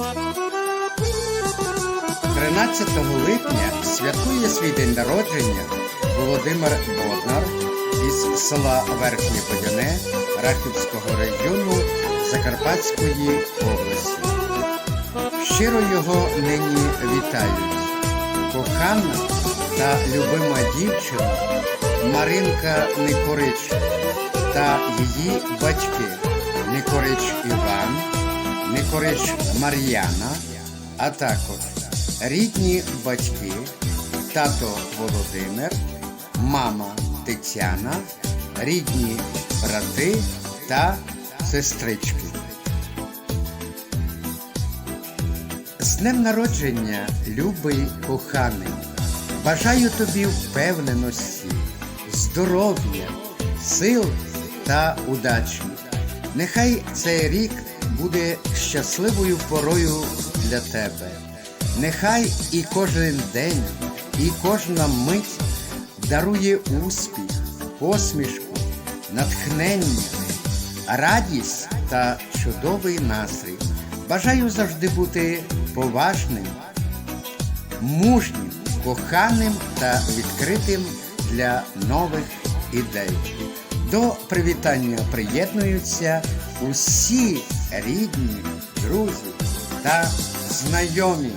13 липня святкує свій день народження Володимир Боднар із села Верхнє Подяне Рахівського району Закарпатської області. Щиро його нині вітають. Кохана та любима дівчина Маринка Никорич та її батьки Никорич Іван, Никорич Мар'яна, а також рідні батьки, тато Володимир, мама Тетяна, рідні брати та сестрички. З днем народження, любий коханий, бажаю тобі впевненості, здоров'я, сил та удачі. Нехай цей рік буде щасливою порою для тебе. Нехай і кожен день, і кожна мить дарує успіх, посмішку, натхнення, радість та чудовий настрій. Бажаю завжди бути поважним, мужнім, коханим та відкритим для нових ідей. До привітання приєднуються усі рідні, друзі та знайомі.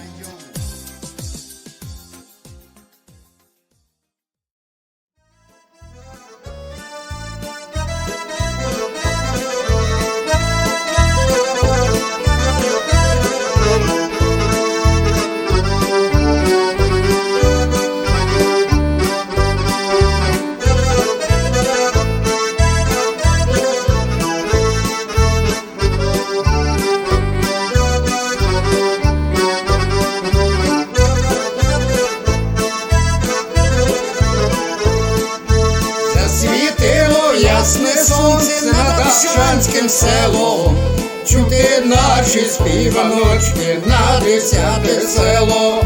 Над селом, чути наші співаночки на десяте село,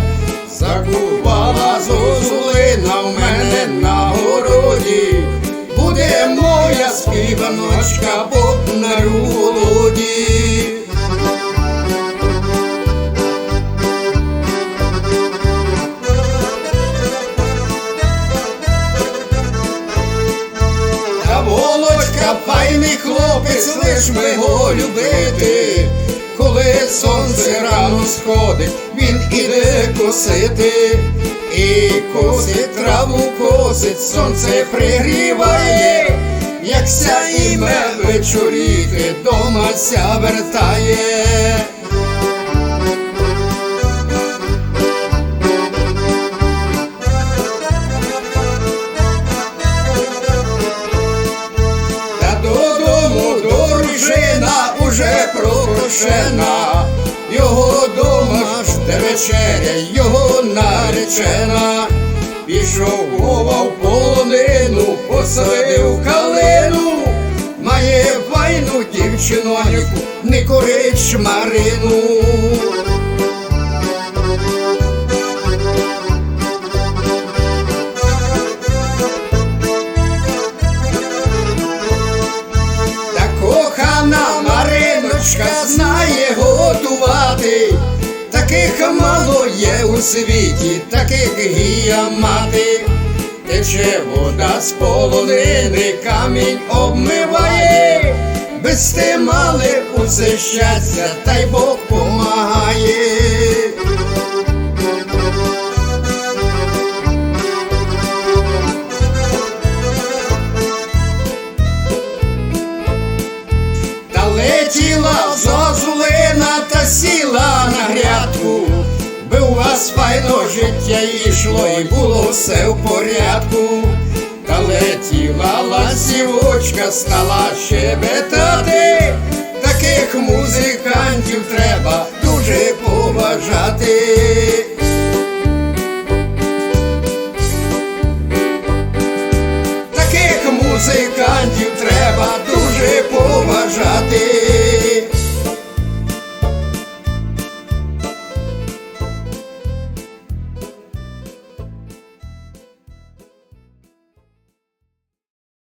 закупала зозулина в мене на городі, буде моя співаночка бо на луді. Ми його любити. Коли сонце рано сходить, він іде косити, і косить траву косить, сонце пригріває, як сяїме вечоріти, дома ся вертає. Уже пропрошена, його дома жде вечеря, його наречена, пішов Вова полонину, посадив калину, має файну дівчиноньку, не корич Марину. Мало є у світі, таких гія мати, тече вода з полонини, камінь обмиває, без те мали усе щастя, та й Бог помагає. Та летіла зозулина та сіла на грядку, би у вас файно життя йшло, і було все в порядку. Та летіла ласівочка, стала щебетати, таких музикантів треба дуже поважати.